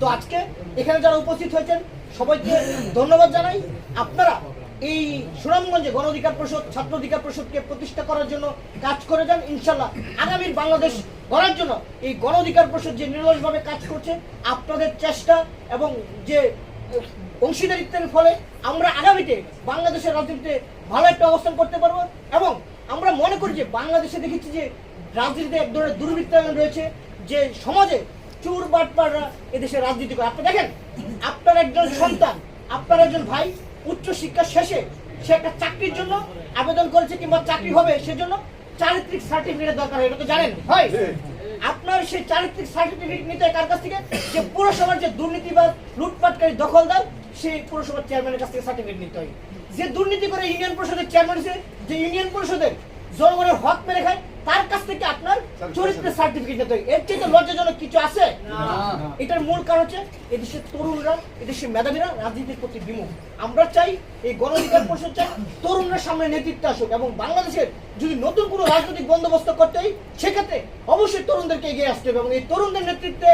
তো আজকে এখানে যারা উপস্থিত হয়েছেন, সবাইকে ধন্যবাদ জানাই। আপনারা এই সুনামগঞ্জে গণ অধিকার পরিষদ, ছাত্র অধিকার পরিষদকে প্রতিষ্ঠা করার জন্য কাজ করে যান। ইনশাল্লাহ আগামীর বাংলাদেশ গড়ার জন্য এই গণ অধিকার পরিষদ যে নিরলসভাবে কাজ করছে, আপনাদের চেষ্টা এবং যে অংশীদারিত্বের ফলে আমরা আগামীতে বাংলাদেশের রাজনীতিতে ভালো একটা অবস্থান করতে পারব এবং আমরা মনে করি যে বাংলাদেশে দেখেছি যে রাজনীতিতে এক ধরনের দুর্বৃত্তায়ন রয়েছে, যে সমাজে চোর বাটপাড়রা এদেশে রাজনীতি করে। আপনি দেখেন আপনার একজন সন্তান আপনার একজন ভাই উচ্চ শিক্ষা শেষে সে একটা চাকরির জন্য আবেদন করেছে কিংবা চাকরি হবে সেজন্য চারিত্রিক সার্টিফিকেটের দরকার হয়। এটা তো জানেন? হয়? আপনার সেই চারিত্রিক সার্টিফিকেট নিতে হয় কার কাছ থেকে? যে পুরসভার যে দুর্নীতিবাদ লুটপাটকারী দখলদার সেই পুরসভার চেয়ারম্যানের কাছ থেকে সার্টিফিকেট নিতে হয়। যে দুর্নীতি করে ইউনিয়ন পরিষদের চেয়ারম্যান যে ইউনিয়ন পরিষদের জনগণের হক মেরে খায় তার কাছ থেকে আপনার চরিত্রের সার্টিফিকেট নিতে হবে। এর চেয়ে লজ্জাজনক কিছু আছে? এটার মূল কারণ হচ্ছে এদেশের তরুণরা এদেশের মেধাবীরা রাজনীতির প্রতি বিমুখ। আমরা চাই এই গণধিকার পরিষদ চাই তরুণরা সামনে নেতৃত্ব আসুক এবং বাংলাদেশের যদি নতুন কোনো রাজনৈতিক বন্দোবস্ত করতে হয় সেক্ষেত্রে অবশ্যই তরুণদেরকে এগিয়ে আসতে হবে এবং এই তরুণদের নেতৃত্বে